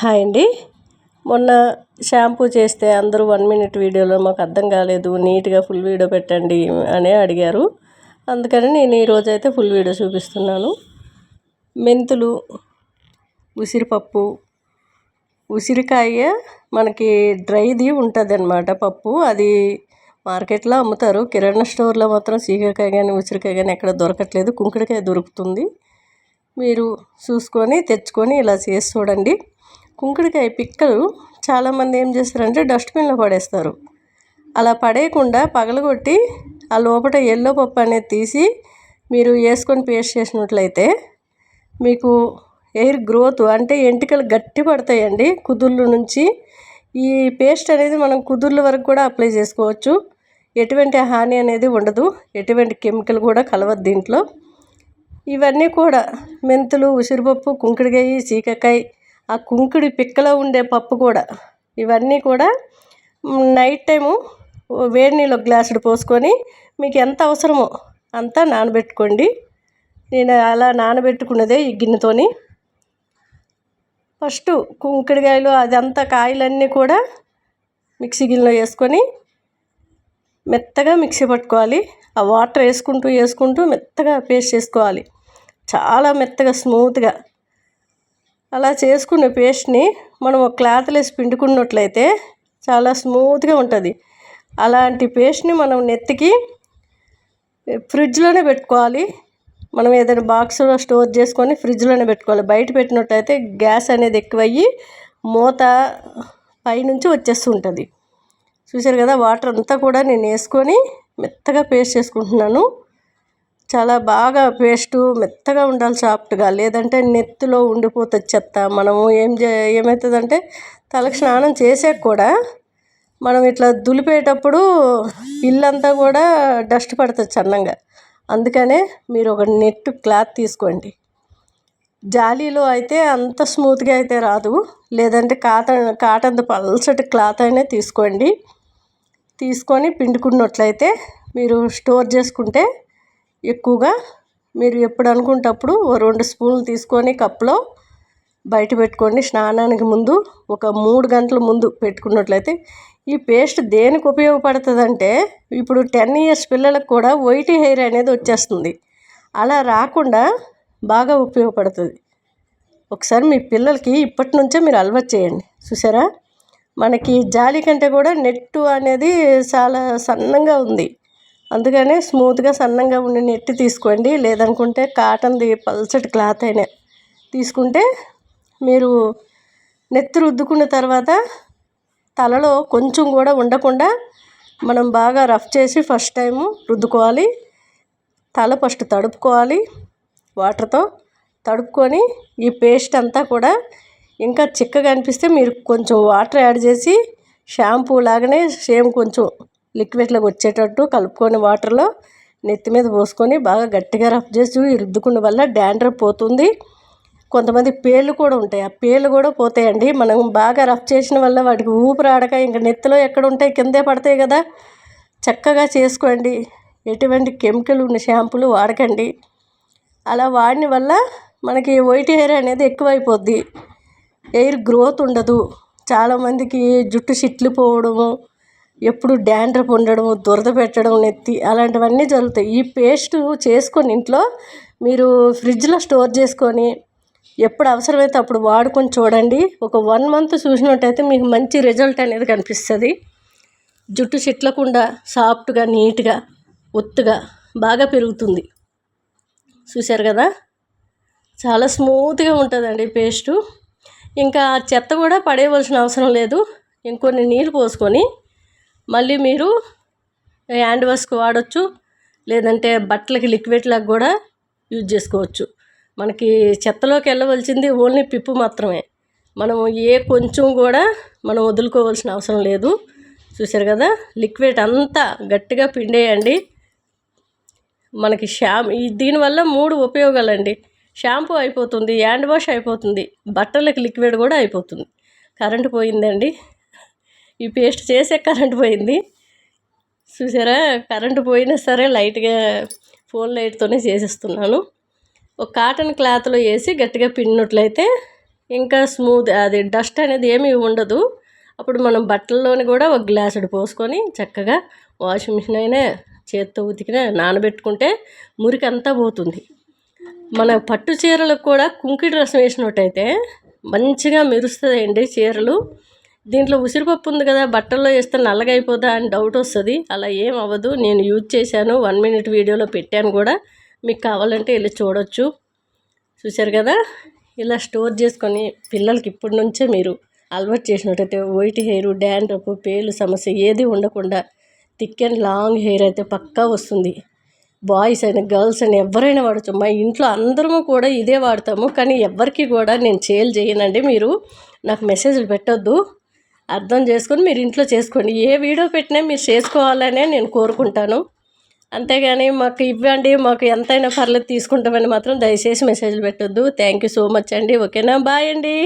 Hi అండి. మొన్న shampoo చేస్తే అందరూ వన్ మినిట్ వీడియోలో మాకు అర్థం కాలేదు నీట్గా ఫుల్ వీడియో పెట్టండి అని అడిగారు. అందుకని నేను ఈరోజు అయితే ఫుల్ వీడియో చూపిస్తున్నాను. మెంతులు ఉసిరిపప్పు ఉసిరికాయ మనకి డ్రైది ఉంటుంది అనమాట పప్పు. అది మార్కెట్లో అమ్ముతారు. కిరాణా స్టోర్లో మాత్రం సీకాకాయ కానీ ఉసిరికాయ కానీ ఎక్కడ దొరకట్లేదు. కుంకుడికాయ దొరుకుతుంది. మీరు చూసుకొని తెచ్చుకొని ఇలా చేసి చూడండి. కుంకుడుకాయ పిక్కలు చాలామంది ఏం చేస్తారంటే డస్ట్బిన్లో పడేస్తారు. అలా పడేయకుండా పగలగొట్టి ఆ లోపల ఎల్లో పప్పు అనేది తీసి మీరు వేసుకొని పేస్ట్ చేసినట్లయితే మీకు ఎయిర్ గ్రోత్ అంటే ఎంటికలు గట్టి పడతాయండి. కుదుర్లు నుంచి ఈ పేస్ట్ అనేది మనం కుదుర్ల వరకు కూడా అప్లై చేసుకోవచ్చు. ఎటువంటి హాని అనేది ఉండదు. ఎటువంటి కెమికల్ కూడా కలవదు దీంట్లో. ఇవన్నీ కూడా మెంతులు ఉసిరిపప్పు కుంకుడుకాయ చీకకాయ ఆ కుంకుడి పిక్కలో ఉండే పప్పు కూడా. ఇవన్నీ కూడా నైట్ టైము వేడి నీళ్ళు గ్లాసుడు పోసుకొని మీకు ఎంత అవసరమో అంతా నానబెట్టుకోండి. నేను అలా నానబెట్టుకున్నదే ఈ గిన్నెతోని. ఫస్ట్ కుంకుడికాయలు అదంతా కాయలన్నీ కూడా మిక్సీ గిన్నెలో వేసుకొని మెత్తగా మిక్సీ పట్టుకోవాలి. ఆ వాటర్ వేసుకుంటూ వేసుకుంటూ మెత్తగా పేస్ట్ చేసుకోవాలి. చాలా మెత్తగా స్మూత్గా. అలా చేసుకున్న పేస్ట్ని మనం ఒక క్లాత్లో వేసి పిండుకున్నట్లయితే చాలా స్మూత్గా ఉంటుంది. అలాంటి పేస్ట్ని మనం నెత్తికి ఫ్రిడ్జ్లోనే పెట్టుకోవాలి. మనం ఏదైనా బాక్స్లో స్టోర్ చేసుకొని ఫ్రిడ్జ్లోనే పెట్టుకోవాలి. బయట పెట్టినట్టయితే గ్యాస్ అనేది ఎక్కువయ్యి మూత పైనుంచి వచ్చేస్తూ ఉంటుంది. చూసారు కదా వాటర్ అంతా కూడా నేను వేసుకొని మెత్తగా పేస్ట్ చేసుకుంటున్నాను. చాలా బాగా పేస్టు మెత్తగా ఉండాలి సాఫ్ట్గా. లేదంటే నెత్తిలో ఉండిపోతుంది చెత్త. మనము ఏం చే ఏమవుతుందంటే తలకు స్నానం చేసాక కూడా మనం ఇట్లా దులిపేటప్పుడు ఇల్లంతా కూడా డస్ట్ పడుతుంది చన్నంగా అందుకనే మీరు ఒక నెట్ క్లాత్ తీసుకోండి. జాలీలో అయితే అంత స్మూత్గా అయితే రాదు. లేదంటే కాటన్ కాటన్ పల్సటి క్లాత్ అయినా తీసుకోండి. తీసుకొని పిండుకున్నట్లయితే మీరు స్టోర్ చేసుకుంటే ఎక్కువగా మీరు ఎప్పుడు అనుకుంటే అప్పుడు ఓ రెండు స్పూన్లు తీసుకొని కప్లో బయట పెట్టుకోండి. స్నానానికి ముందు ఒక మూడు గంటల ముందు పెట్టుకున్నట్లయితే ఈ పేస్ట్ దేనికి ఉపయోగపడుతుందంటే ఇప్పుడు టెన్ ఇయర్స్ పిల్లలకు కూడా వైట్ హెయిర్ అనేది వచ్చేస్తుంది. అలా రాకుండా బాగా ఉపయోగపడుతుంది. ఒకసారి మీ పిల్లలకి ఇప్పటి నుంచే మీరు అలవాటు చేయండి. చూసారా? మనకి జాలి కంటే కూడా నెట్టు అనేది చాలా సన్నంగా ఉంది. అందుకనే స్మూత్గా సన్నంగా ఉండే నెట్ తీసుకోండి. లేదనుకుంటే కాటన్ది పల్చటి క్లాత్ అయినా తీసుకుంటే మీరు నెత్తి రుద్దుకున్న తర్వాత తలలో కొంచెం కూడా ఉండకుండా మనం బాగా రఫ్ చేసి ఫస్ట్ టైము రుద్దుకోవాలి. తల ఫస్ట్ తడుపుకోవాలి వాటర్తో తడుపుకొని ఈ పేస్ట్ అంతా కూడా ఇంకా చిక్కగా అనిపిస్తే మీరు కొంచెం వాటర్ యాడ్ చేసి షాంపూ లాగానే సేమ్ కొంచెం లిక్విడ్లోకి వచ్చేటట్టు కలుపుకొని వాటర్లో నెత్తి మీద పోసుకొని బాగా గట్టిగా రఫ్ చేసి రుద్దుకున్న వల్ల డాండ్రఫ్ పోతుంది. కొంతమంది పేర్లు కూడా ఉంటాయి. ఆ పేర్లు కూడా పోతాయండి. మనం బాగా రఫ్ చేసిన వల్ల వాటికి ఊపిరాడక ఇంకా నెత్తిలో ఎక్కడ ఉంటాయి కిందే పడతాయి కదా. చక్కగా చేసుకోండి. ఎటువంటి కెమికల్ ఉన్న షాంపూలు వాడకండి. అలా వాడిన వల్ల మనకి వైట్ హెయిర్ అనేది ఎక్కువైపోద్ది. హెయిర్ గ్రోత్ ఉండదు. చాలామందికి జుట్టు చిట్లు పోవడము ఎప్పుడు డాండ్రఫ్ ఉండడం దురద పెట్టడం నెత్తి అలాంటివన్నీ జరుగుతాయి. ఈ పేస్ట్ చేసుకొని ఇంట్లో మీరు ఫ్రిడ్జ్లో స్టోర్ చేసుకొని ఎప్పుడు అవసరమైతే అప్పుడు వాడుకొని చూడండి. ఒక వన్ మంత్ చూసినట్టయితే మీకు మంచి రిజల్ట్ అనేది కనిపిస్తుంది. జుట్టు చిట్లకుండా సాఫ్ట్గా నీట్గా ఒత్తుగా బాగా పెరుగుతుంది. చూశారు కదా? చాలా స్మూత్గా ఉంటుందండి పేస్టు. ఇంకా చెత్త కూడా పడేయవలసిన అవసరం లేదు. ఇంకొన్ని నీళ్ళు పోసుకొని మళ్ళీ మీరు హ్యాండ్ వాష్కి వాడచ్చు లేదంటే బట్టలకి లిక్విడ్ లాగా కూడా యూజ్ చేసుకోవచ్చు. మనకి చెత్తలోకి వెళ్ళవలసింది ఓన్లీ పిప్పు మాత్రమే. మనం ఏ కొంచెం కూడా మనం వదులుకోవాల్సిన అవసరం లేదు. చూసారు కదా? లిక్విడ్ అంతా గట్టిగా పిండేయండి. మనకి షాంపూ దీనివల్ల మూడు ఉపయోగాలండి. షాంపూ అయిపోతుంది హ్యాండ్ వాష్ అయిపోతుంది బట్టలకి లిక్విడ్ కూడా అయిపోతుంది. కరెంటు పోయిందండి. ఈ పేస్ట్ చేసే కరెంట్ పోయింది. చూసారా? కరెంటు పోయినా సరే లైట్గా ఫోన్ లైట్తోనే చేసేస్తున్నాను. ఒక కాటన్ క్లాత్లో వేసి గట్టిగా పిండినట్లయితే ఇంకా స్మూత్ అది డస్ట్ అనేది ఏమీ ఉండదు. అప్పుడు మనం బట్టల్లోని కూడా ఒక గ్లాసుడు పోసుకొని చక్కగా వాషింగ్ మిషన్ అయినా చేత్తో ఉతికిన నానబెట్టుకుంటే మురికి అంతా పోతుంది. మన పట్టు చీరలకు కూడా కుంకిడి రసం వేసినట్టయితే మంచిగా మెరుస్తుందండి చీరలు. దీంట్లో ఉసిరిపప్పు ఉంది కదా బట్టల్లో వేస్తే నల్లగా అయిపోదా అని డౌట్ వస్తుంది. అలా ఏం అవ్వదు. నేను యూజ్ చేశాను. వన్ మినిట్ వీడియోలో పెట్టాను కూడా. మీకు కావాలంటే వెళ్ళి చూడొచ్చు. చూశారు కదా? ఇలా స్టోర్ చేసుకొని పిల్లలకి ఇప్పటి నుంచే మీరు అలవాటు చేసినట్టయితే వైట్ హెయిర్ డాండ్రఫ్ పేలు సమస్య ఏది ఉండకుండా థిక్ అండ్ లాంగ్ హెయిర్ అయితే పక్కా వస్తుంది. బాయ్స్ అయినా గర్ల్స్ అయినా ఎవరైనా వాడచ్చు. మా ఇంట్లో అందరము కూడా ఇదే వాడతాము. కానీ ఎవరికి కూడా నేను చేల్ చేయనండి మీరు. నాకు మెసేజ్లు పెట్టొద్దు. అర్థం చేసుకొని మీరు ఇంట్లో చేసుకోండి. ఏ వీడియో పెట్టినా మీరు చేసుకోవాలనే నేను కోరుకుంటాను. అంతేగాని మాకు ఇవ్వండి మాకు ఎంతైనా పర్లేదు తీసుకుంటామని మాత్రం దయచేసి మెసేజ్లు పెట్టొద్దు. థ్యాంక్ యూ సో మచ్ అండి. ఓకేనా? బాయ్ అండి.